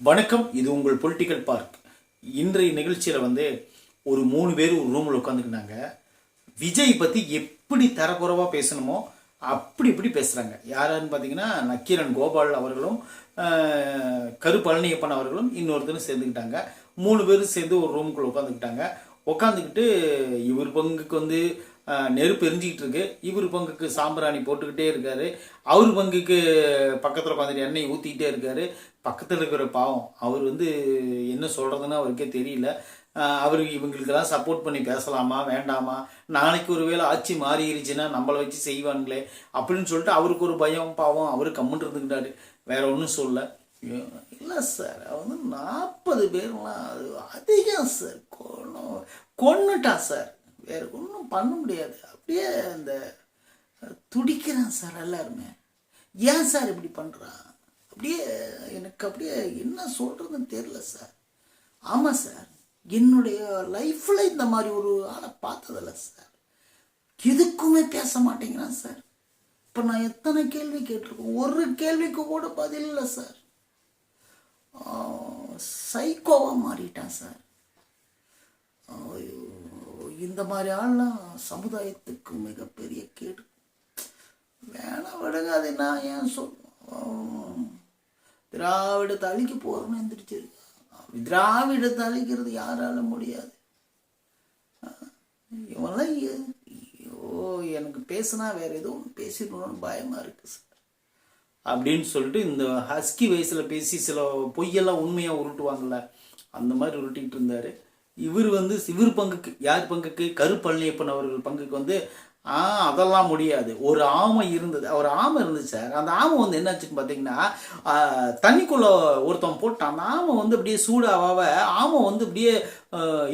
வணக்கம் இது உங்கள் பொலிட்டிக்கல் பார்க் இன்றைய நிகழ்ச்சியில் வந்து ஒரு மூணு பேர் ஒரு ரூமில் உட்காந்துக்கினாங்க விஜய் பற்றி எப்படி தரக்குறைவாக பேசணுமோ அப்படி இப்படி பேசுகிறாங்க யாருன்னு பார்த்தீங்கன்னா நக்கீரன் கோபால் அவர்களும் கரு பழனியப்பன் அவர்களும் இன்னொருத்தரும் சேர்ந்துக்கிட்டாங்க. மூணு பேரும் சேர்ந்து ஒரு ரூமுக்குள்ளே உட்காந்துக்கிட்டாங்க உட்காந்துக்கிட்டு இவர் பங்குக்கு வந்து நெருப்பு எரிஞ்சிக்கிட்டு இருக்கு இவர் பங்குக்கு சாம்பிராணி போட்டுக்கிட்டே இருக்காரு. அவர் பங்குக்கு பக்கத்தில் உட்காந்துட்டு எண்ணெய் ஊற்றிக்கிட்டே இருக்காரு. பக்கத்தில் இருக்கிற பாவம். அவர் வந்து என்ன சொல்கிறதுன்னு அவருக்கே தெரியல. ஆஹ், அவர் இவங்களுக்கெல்லாம் சப்போர்ட் பண்ணி பேசலாமா வேண்டாமா? நாளைக்கு ஒரு வேளை ஆட்சி மாறிடுச்சுன்னா நம்மளை வச்சு செய்வாங்களே அப்படின்னு சொல்லிட்டு அவருக்கு ஒரு பயம் பாவம். அவர் கம்முன்னு இருந்துக்கிட்டாரு. வேற ஒன்றும் சொல்ல இல்லை சார் வந்து நாற்பது பேர்லாம். அது அதிகம் சார் கொன்னு கொன்னுட்டான் சார் வேற ஒன்றும் பண்ண முடியாது. அப்படியே அந்த துடிக்கிறான் சார் எல்லாருமே. ஏன் சார் இப்படி பண்ணுறான் அப்படியே எனக்கு அப்படியே என்ன சொல்கிறதுன்னு தெரியல சார். ஆமாம் சார். என்னுடைய லைஃப்பில் இந்த மாதிரி ஒரு ஆளை பார்த்ததில்ல சார். எதுக்குமே பேச மாட்டேங்கிறான் சார். இப்போ நான் எத்தனை கேள்வி கேட்டிருக்கோம் ஒரு கேள்விக்கு கூட பதில் இல்லை சார். சைக்கோவாக மாறிட்டான் சார். இந்த மாதிரி ஆள்லாம் சமுதாயத்துக்கு மிகப்பெரிய கேடு. வேணாம் விடுங்க அது நான் ஏன் சொல்லுவேன் திராவிட தலைக்கு போகிறோம்னு எந்திரிச்சிருக்கு. திராவிட தலைக்கிறது யாரால முடியாது. இவெல்லாம் ஐயோ எனக்கு பேசுனா வேற எதுவும் பேசிடணும்னு பயமா இருக்கு சார். அப்படின்னு சொல்லிட்டு இந்த ஹஸ்கி வயசுல பேசி சில பொய்யெல்லாம் உண்மையா உருட்டுவாங்கல்ல அந்த மாதிரி உருட்டிட்டு இருந்தாரு. இவர் வந்து சிவர் பங்குக்கு யார் பங்குக்கு? கருப்பழனியப்பன் அவர்கள் பங்குக்கு வந்து ஆ அதெல்லாம் முடியாது. ஒரு ஆமை இருந்தது. ஒரு ஆமை இருந்துச்சு சார். அந்த ஆமை வந்து என்னாச்சுன்னு பார்த்தீங்கன்னா தண்ணிக்குள்ளே தண்ணிக்குள்ள ஒருத்தன் போட்டான். அந்த ஆமை வந்து அப்படியே சூடாவாவ ஆமை வந்து அப்படியே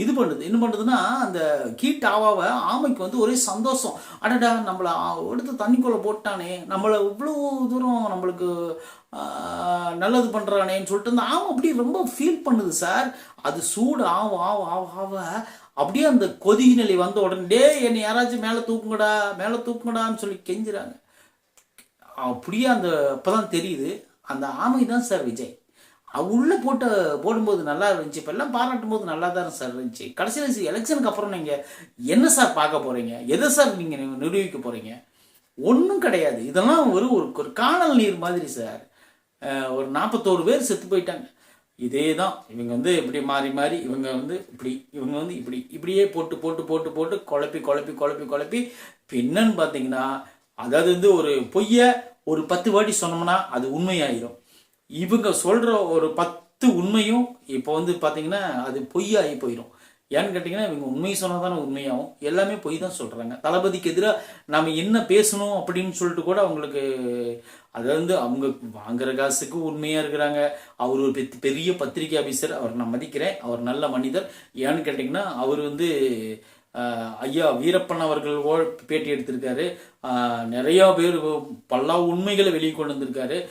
இது பண்ணுது. என்ன பண்ணுதுன்னா அந்த கீட் ஆவாவ ஆமைக்கு வந்து ஒரே சந்தோஷம். அடடா நம்மளை எடுத்து தண்ணிக்குள்ள போட்டானே. நம்மளை இவ்வளோ தூரம் நம்மளுக்கு நல்லது பண்ணுறானேன்னு சொல்லிட்டு அந்த ஆமை அப்படியே ரொம்ப ஃபீல் பண்ணுது சார். அது சூடு ஆவ ஆவ ஆவ ஆவ. அப்படியே அந்த கொதி நிலை வந்த உடனே டே என்னை யாராச்சும் மேலே தூக்குங்கடா மேலே தூக்குங்கடான்னு சொல்லி கெஞ்சுறாங்க. அப்படியே அந்த அப்பதான் தெரியுது அந்த ஆமை தான் சார் விஜய். அவ போட்டு போடும்போது நல்லா இருந்துச்சு. இப்போ எல்லாம் பாராட்டும் போது நல்லா தான் சார் இருந்துச்சு. கடைசியில் எலெக்ஷனுக்கு அப்புறம் நீங்கள் என்ன சார் பார்க்க போகிறீங்க எதை சார் நீங்கள் நிரூபிக்க போகிறீங்க ஒன்றும் கிடையாது. இதெல்லாம் ஒரு ஒரு காணல் நீர் மாதிரி சார். ஒரு நாற்பத்தோரு பேர் செத்து போயிட்டாங்க. இதே தான் இவங்க வந்து இப்படி மாறி மாறி இவங்க வந்து இப்படி இவங்க வந்து இப்படி இப்படியே போட்டு போட்டு போட்டு போட்டு குழப்பி குழப்பி குழப்பி குழப்பி என்னன்னு பார்த்தீங்கன்னா அதாவது வந்து ஒரு பொய்ய ஒரு பத்து வாட்டி சொன்னோம்னா அது உண்மையாயிரும். இவங்க சொல்ற ஒரு பத்து உண்மையும் இப்போ வந்து பார்த்தீங்கன்னா அது பொய்யாகி போயிடும் ஏன்னு கேட்டிங்கன்னா இவங்க உண்மை சொன்னால் தானே உண்மையாகும். எல்லாமே பொய் தான் சொல்கிறாங்க தளபதிக்கு எதிராக நம்ம என்ன பேசணும் அப்படின்னு சொல்லிட்டு கூட அவங்களுக்கு அது வந்து அவங்க வாங்குற காசுக்கு உண்மையாக இருக்கிறாங்க. அவர் ஒரு பெத்- பெரிய பத்திரிகை ஆஃபீஸர் அவர் நான் மதிக்கிறேன். அவர் நல்ல மனிதர். ஏன்னு கேட்டிங்கன்னா அவர் வந்து ஐயா வீரப்பன் அவர்கள் பேட்டி எடுத்திருக்காரு. நிறையா பேர் பல உண்மைகளை வெளியே கொண்டு வந்திருக்காரு.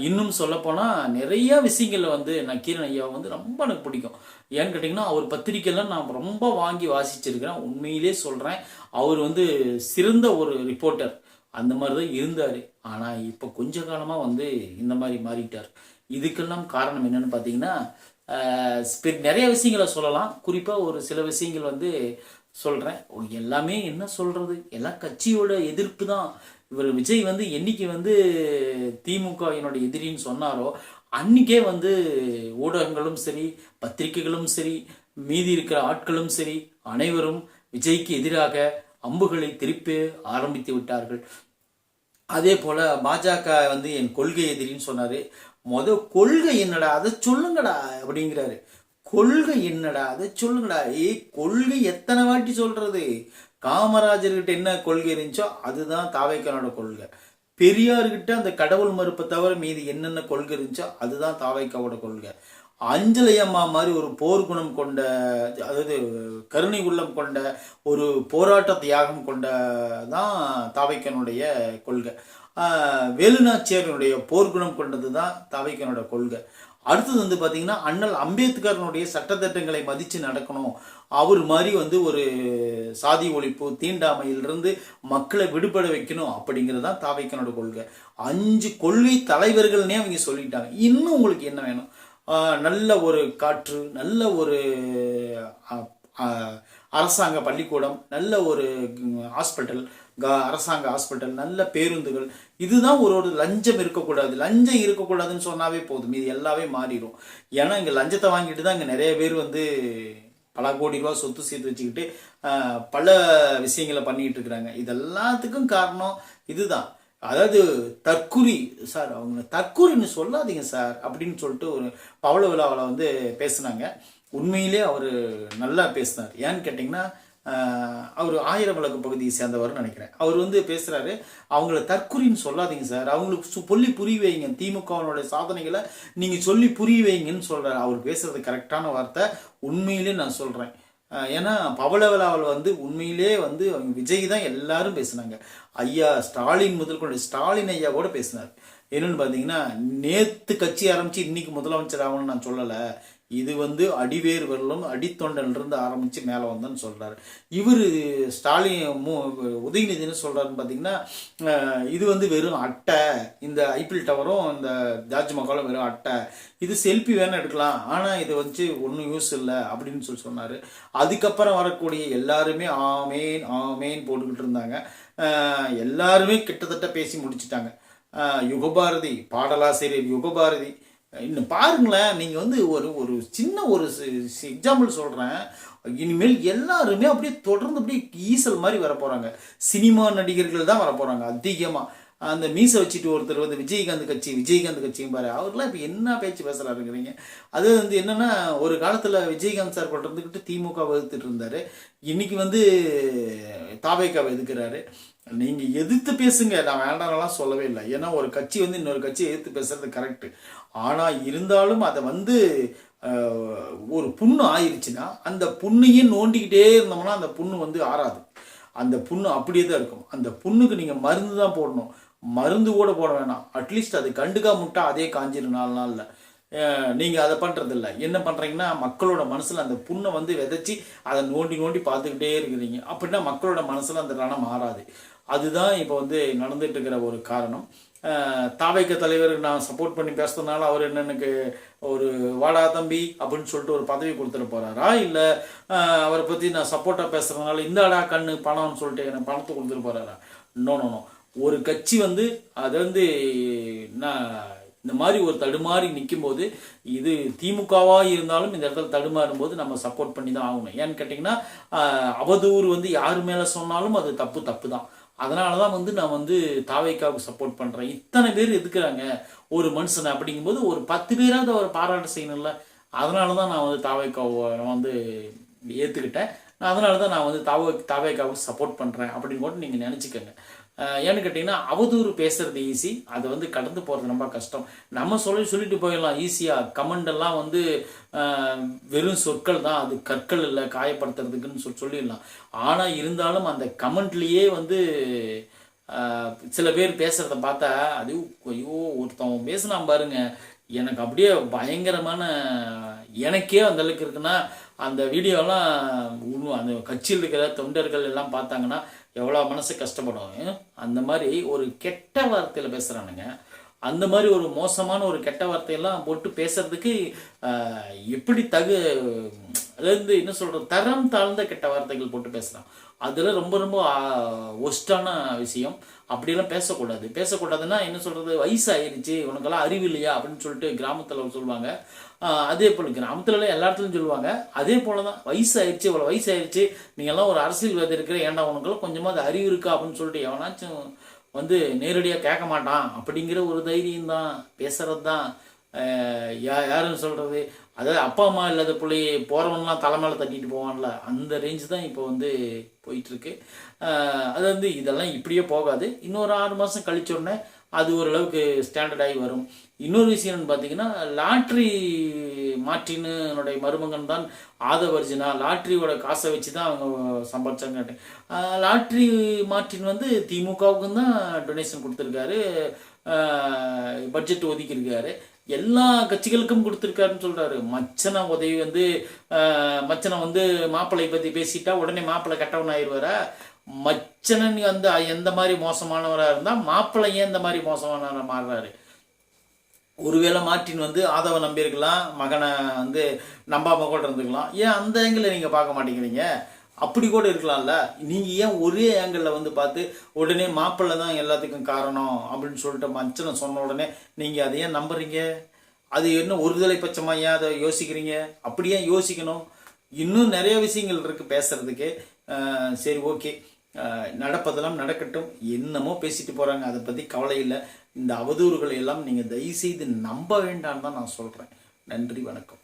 இன்னும் சொல்லப்போனால் நிறையா விஷயங்களில் வந்து நக்கீரன் ஐயா வந்து ரொம்ப எனக்கு பிடிக்கும். ஏன்னு கேட்டிங்கன்னா அவர் பத்திரிக்கைலாம் நான் ரொம்ப வாங்கி வாசிச்சிருக்கிறேன். உண்மையிலே சொல்கிறேன் அவர் வந்து சிறந்த ஒரு ரிப்போர்ட்டர் அந்த மாதிரி தான் இருந்தார். ஆனால் இப்போ கொஞ்ச காலமாக வந்து இந்த மாதிரி மாறிட்டார். இதுக்கெல்லாம் காரணம் என்னன்னு பார்த்தீங்கன்னா நிறைய விஷயங்களை சொல்லலாம். குறிப்பாக ஒரு சில விஷயங்கள் வந்து சொல்கிறேன் எல்லாமே என்ன சொல்கிறது எல்லாம் கட்சியோட எதிர்ப்பு தான். இவர் விஜய் வந்து என்னைக்கு வந்து திமுக என்னோட எதிரின்னு சொன்னாரோ அன்னைக்கே வந்து ஊடகங்களும் சரி பத்திரிகைகளும் சரி மீதி இருக்கிற ஆட்களும் சரி அனைவரும் விஜய்க்கு எதிராக அம்புகளை திருப்பி ஆரம்பித்து விட்டார்கள். அதே போல பாஜக வந்து என் கொள்கை எதிரின்னு சொன்னாரு. மொத கொள்கை என்னடா? அதை சொல்லுங்கடா அப்படிங்கிறாரு. கொள்கை என்னடா? அதை சொல்லுங்கடா. ஏய் கொள்கை எத்தனை வாட்டி சொல்றது? காமராஜர்கிட்ட என்ன கொள்கை இருந்துச்சோ அதுதான் தாவைக்கனோட கொள்கை. பெரியார்கிட்ட அந்த கடவுள் மறுப்பை தவிர மீது என்னென்ன கொள்கை இருந்துச்சோ அதுதான் தாவைக்காவோட கொள்கை. அஞ்சலி அம்மா மாதிரி ஒரு போர் குணம் கொண்ட அதாவது கருணை உள்ளம் கொண்ட ஒரு போராட்ட தியாகம் கொண்ட தான் தாவைக்கனுடைய கொள்கை. வேலுநாச்சியாரனுடைய போர்க்குணம் கொண்டது தான் தாவைக்கனோட கொள்கை. அடுத்தது வந்து பார்த்தீங்கன்னா அண்ணல் அம்பேத்கரனுடைய சட்டத்திட்டங்களை மதித்து நடக்கணும். அவர் மாதிரி வந்து ஒரு சாதி ஒழிப்பு தீண்டாமையிலிருந்து மக்களை விடுபட வைக்கணும் அப்படிங்கிறது தான் தாவைக்கனோட கொள்கை. அஞ்சு கொள்கை தலைவர்கள்னே அவங்க சொல்லிட்டாங்க. இன்னும் உங்களுக்கு என்ன வேணும்? நல்ல ஒரு காற்று நல்ல ஒரு அரசாங்க பள்ளிக்கூடம் நல்ல ஒரு ஹாஸ்பிட்டல் அரசாங்க ஹாஸ்பிட்டல் நல்ல பேருந்துகள். இதுதான் ஒரு ஒரு லஞ்சம் இருக்கக்கூடாது. லஞ்சம் இருக்கக்கூடாதுன்னு சொன்னாவே போதும். இது எல்லாமே மாறிடும். ஏன்னா இங்கே லஞ்சத்தை வாங்கிட்டு தான் இங்கே நிறைய பேர் வந்து பல கோடி ரூபா சொத்து சேர்த்து வச்சுக்கிட்டு பல விஷயங்களை பண்ணிக்கிட்டு இருக்கிறாங்க. இது எல்லாத்துக்கும் காரணம் இதுதான். அதாவது தற்குறி சார் அவங்க தற்குறின்னு சொல்லாதீங்க சார் அப்படின்னு சொல்லிட்டு ஒரு பவள விழாவில் வந்து பேசுனாங்க. உண்மையிலே அவர் நல்லா பேசினார். ஏன்னு கேட்டிங்கன்னா அவர் ஆயிரம் விளக்கு பகுதியை சேர்ந்தவர்னு நினைக்கிறேன். அவர் வந்து பேசுகிறாரு அவங்கள தற்குறின்னு சொல்லாதீங்க சார். அவங்களுக்கு சு- சொல்லி புரிய வைங்க. திமுகவினுடைய சாதனைகளை நீங்கள் சொல்லி புரிய வைங்கன்னு சொல்கிறார் அவர் பேசுறது கரெக்டான வார்த்தை. உண்மையிலே நான் சொல்கிறேன் ஏன்னா பவள வந்து உண்மையிலே வந்து அவங்க விஜய் தான் எல்லாரும் பேசுனாங்க. ஐயா ஸ்டாலின் முதல் கொண்டு ஸ்டாலின் ஐயா கூட பேசினார். என்னென்னு பார்த்தீங்கன்னா நேற்று கட்சி ஆரம்பித்து இன்னைக்கு முதலமைச்சர் ஆகணும்னு நான் சொல்லலை. இது வந்து அடிவேர் வெள்ளம் அடித்தொண்டன்லேருந்து ஆரம்பித்து மேலே வந்தோன்னு சொல்கிறாரு இவர் ஸ்டாலின் மு உதயநிதினு சொல்கிறாருன்னு பார்த்தீங்கன்னா இது வந்து வெறும் அட்டை. இந்த ஐபிஎல் டவரும் இந்த தாஜ்மஹாலும் வெறும் அட்டை. இது செல்ஃபி வேணால் எடுக்கலாம். ஆனால் இதை வச்சு ஒன்றும் யூஸ் இல்லை அப்படின்னு சொல்லி சொன்னார். அதுக்கப்புறம் வரக்கூடிய எல்லாருமே ஆமேன் ஆமேன் போட்டுக்கிட்டு இருந்தாங்க. எல்லாருமே கிட்டத்தட்ட பேசி முடிச்சிட்டாங்க. யுகபாரதி பாடலாசிரியர் யுகபாரதி இன்னும் பாருங்களேன் நீங்கள் வந்து ஒரு ஒரு சின்ன ஒரு எக்ஸாம்பிள் சொல்கிறேன் இனிமேல் எல்லாருமே அப்படியே தொடர்ந்து அப்படியே ஈசல் மாதிரி வர போகிறாங்க சினிமா நடிகர்கள் தான் வர போகிறாங்க அதிகமாக அந்த மீசை வச்சுட்டு ஒருத்தர் வந்து விஜயகாந்த் கட்சி விஜயகாந்த் கட்சியும் பாரு அவர்லாம் இப்போ என்ன பேச்சு பேசுகிறாருங்கிறீங்க அது வந்து என்னென்னா ஒரு காலத்தில் விஜயகாந்த் சார் கூட திமுக எதிர்த்துட்டு இருந்தார். இன்றைக்கி வந்து தாவேக்காவை எதுக்குறாரு? நீங்க எதிர்த்து பேசுங்க. நான் வேண்டாம்லாம் சொல்லவே இல்லை. ஏன்னா ஒரு கட்சி வந்து இன்னொரு கட்சியை எதிர்த்து பேசுறது கரெக்டு ஆனா இருந்தாலும் அதை வந்து ஒரு புண்ணு ஆயிருச்சுன்னா அந்த புண்ணையே நோண்டிக்கிட்டே இருந்தோம்னா அந்த புண்ணு வந்து ஆறாது. அந்த புண்ணு அப்படியே தான் இருக்கும். அந்த புண்ணுக்கு நீங்க மருந்து தான் போடணும். மருந்து கூட போட வேணாம். அட்லீஸ்ட் அது கண்டுக்கா முட்டா அதே காஞ்சிரும் நாலு நாளில். நீங்கள் நீங்க அதை பண்றது என்ன பண்றீங்கன்னா மக்களோட மனசுல அந்த புண்ணை வந்து விதைச்சி அதை நோண்டி நோண்டி பார்த்துக்கிட்டே இருக்கிறீங்க. அப்படின்னா மக்களோட மனசுல அந்த ரணம் மாறாது. அதுதான் இப்போ வந்து நடந்துட்டு இருக்கிற ஒரு காரணம். தாவைக்க தலைவருக்கு நான் சப்போர்ட் பண்ணி பேசுறதுனால அவர் என்னனுக்கு ஒரு வாடா தம்பி அப்படின்னு சொல்லிட்டு ஒரு பதவி கொடுத்துட்டு போறாரா? இல்ல அவரை பத்தி நான் சப்போர்ட்டா பேசுறதுனால இந்தாடா கண்ணு பணம்னு சொல்லிட்டு எனக்கு பணத்தை கொடுத்துட்டு போறாரா? நோ நோ நோ ஒரு கட்சி வந்து அது வந்து நான் இந்த மாதிரி ஒரு தடுமாறி நிக்கும்போது இது திமுகவா இருந்தாலும் இந்த இடத்துல தடுமாறும் போது நம்ம சப்போர்ட் பண்ணி தான் ஆகணும். ஏன்னு கேட்டிங்கன்னா அவதூறு வந்து யார் மேலே சொன்னாலும் அது தப்பு தப்பு தான் அதனால தான் வந்து நான் வந்து தாவைக்காவுக்கு சப்போர்ட் பண்ணுறேன் இத்தனை பேர் எதுக்குறாங்க? ஒரு மனுஷனை அப்படிங்கும்போது ஒரு பத்து பேராவது அவர் பாராட்டு செய்யணும்ல. அதனால தான் நான் வந்து தாவைக்காவை நான் வந்து ஏற்றுக்கிட்டேன் அதனால தான் நான் வந்து தாவை தாவைக்காவுக்கு சப்போர்ட் பண்ணுறேன் அப்படின்னு கூட நீங்கள் நினச்சிக்கோங்க. ஏன்னு கேட்டிங்கன்னா அவதூறு பேசுறது ஈஸி அதை வந்து கடந்து போகிறது ரொம்ப கஷ்டம். நம்ம சொல்லி சொல்லிட்டு போயிடலாம். ஈஸியாக கமெண்டெல்லாம் வந்து வெறும் சொற்கள் தான். அது கற்கள் இல்லை காயப்படுத்துறதுக்குன்னு சொல்லி சொல்லிடலாம். ஆனால் இருந்தாலும் அந்த கமெண்ட்லேயே வந்து சில பேர் பேசுகிறத பார்த்தா அது ஐயோ ஒருத்தவன் பேசினான் பாருங்க. எனக்கு அப்படியே பயங்கரமான எனக்கே அந்தளவுக்கு இருக்குன்னா அந்த வீடியோலாம் உண்மை அந்த கட்சியில் இருக்கிற தொண்டர்கள் எல்லாம் பார்த்தாங்கன்னா எவ்வளோ மனசு கஷ்டப்படும். அந்த மாதிரி ஒரு கெட்ட வார்த்தையில் பேசுகிறானுங்க அந்த மாதிரி ஒரு மோசமான ஒரு கெட்ட வார்த்தையெல்லாம் போட்டு பேசுறதுக்கு எப்படி தகு அதாவது என்ன சொல்கிறது தரம் தாழ்ந்த கெட்ட வார்த்தைகள் போட்டு பேசுகிறான் அதில் ரொம்ப ரொம்ப ஒஸ்டான விஷயம். அப்படியெல்லாம் பேசக்கூடாது. பேசக்கூடாதுன்னா என்ன சொல்கிறது வயசாயிருச்சு உனக்கெல்லாம் அறிவு இல்லையா? அப்படின்னு சொல்லிட்டு கிராமத்தில் சொல்லுவாங்க. அதே போல் கிராமத்துல எல்லா இடத்துலையும் சொல்லுவாங்க. அதே போல தான் வயசாயிருச்சு இவ்வளோ வயசாயிருச்சு நீங்கள்லாம் ஒரு அரசியல்வாதி இருக்கிற ஏன்டா உனக்கெல்லாம் கொஞ்சமாக அது அறிவு இருக்கா? அப்படின்னு சொல்லிட்டு எவனாச்சும் வந்து நேரடியாக கேட்க மாட்டான். அப்படிங்கிற ஒரு தைரியம் தான். பேசுறது தான் யா யாருன்னு சொல்கிறது அதாவது அப்பா அம்மா இல்லாத பிள்ளை போகிறவன்லாம் தலைமையில் தட்டிட்டு போவான்ல அந்த ரேஞ்சு தான் இப்போ வந்து போயிட்டுருக்கு. அது வந்து இதெல்லாம் இப்படியே போகாது. இன்னொரு ஆறு மாதம் கழிச்ச உடனே அது ஓரளவுக்கு ஸ்டாண்டர்ட் ஆகி வரும். இன்னொரு விஷயம்னு பார்த்தீங்கன்னா லாட்ரி மார்ட்டினுடைய மருமகன் தான் ஆதவர்ஜினா. லாட்ரியோட காசை வச்சு தான் அவங்க சம்பாதிச்சாங்க லாட்ரி மார்ட்டின் வந்து திமுகவுக்கும் தான் டொனேஷன் கொடுத்துருக்காரு. பட்ஜெட் ஒதுக்கியிருக்காரு. எல்லா கட்சிகளுக்கும் கொடுத்துருக்காருன்னு சொல்கிறாரு மச்சனை உதவி வந்து மச்சனை வந்து மாப்பிள்ளை பற்றி பேசிட்டா உடனே மாப்பிள்ளை கெட்டவன் ஆயிடுவாரா? மச்சனன் வந்து எந்த மாதிரி மோசமானவராக இருந்தால் மாப்பிள்ளை ஏன் இந்த மாதிரி மோசமானவராக மாறுறாரு? ஒருவேளை மார்ட்டின் வந்து ஆதவ நம்பியிருக்கலாம் மகனை வந்து நம்பாம கூட இருந்துக்கலாம். ஏன் அந்த எங்களை நீங்கள் பார்க்க மாட்டேங்கிறீங்க? அப்படி கூட இருக்கலாம்ல. நீங்கள் ஏன் ஒரே ஆங்கிளில் வந்து பார்த்து உடனே மாப்பிள்ளை தான் எல்லாத்துக்கும் காரணம் அப்படின்னு சொல்லிட்டு மச்சனை சொன்ன உடனே நீங்கள் அதை ஏன் நம்புறீங்க? அது என்ன ஒருதலை பட்சமாக ஏன் அதை யோசிக்கிறீங்க? அப்படியே யோசிக்கணும்? இன்னும் நிறைய விஷயங்கள் இருக்குது பேசுறதுக்கு. சரி ஓகே. நடப்பதெல்லாம் நடக்கட்டும். என்னமோ பேசிட்டு போகிறாங்க அதை பற்றி கவலை இல்லை. இந்த அவதூறுகளை எல்லாம் நீங்கள் தயவுசெய்து நம்ப வேண்டாம்னு தான் நான் சொல்கிறேன் நன்றி வணக்கம்.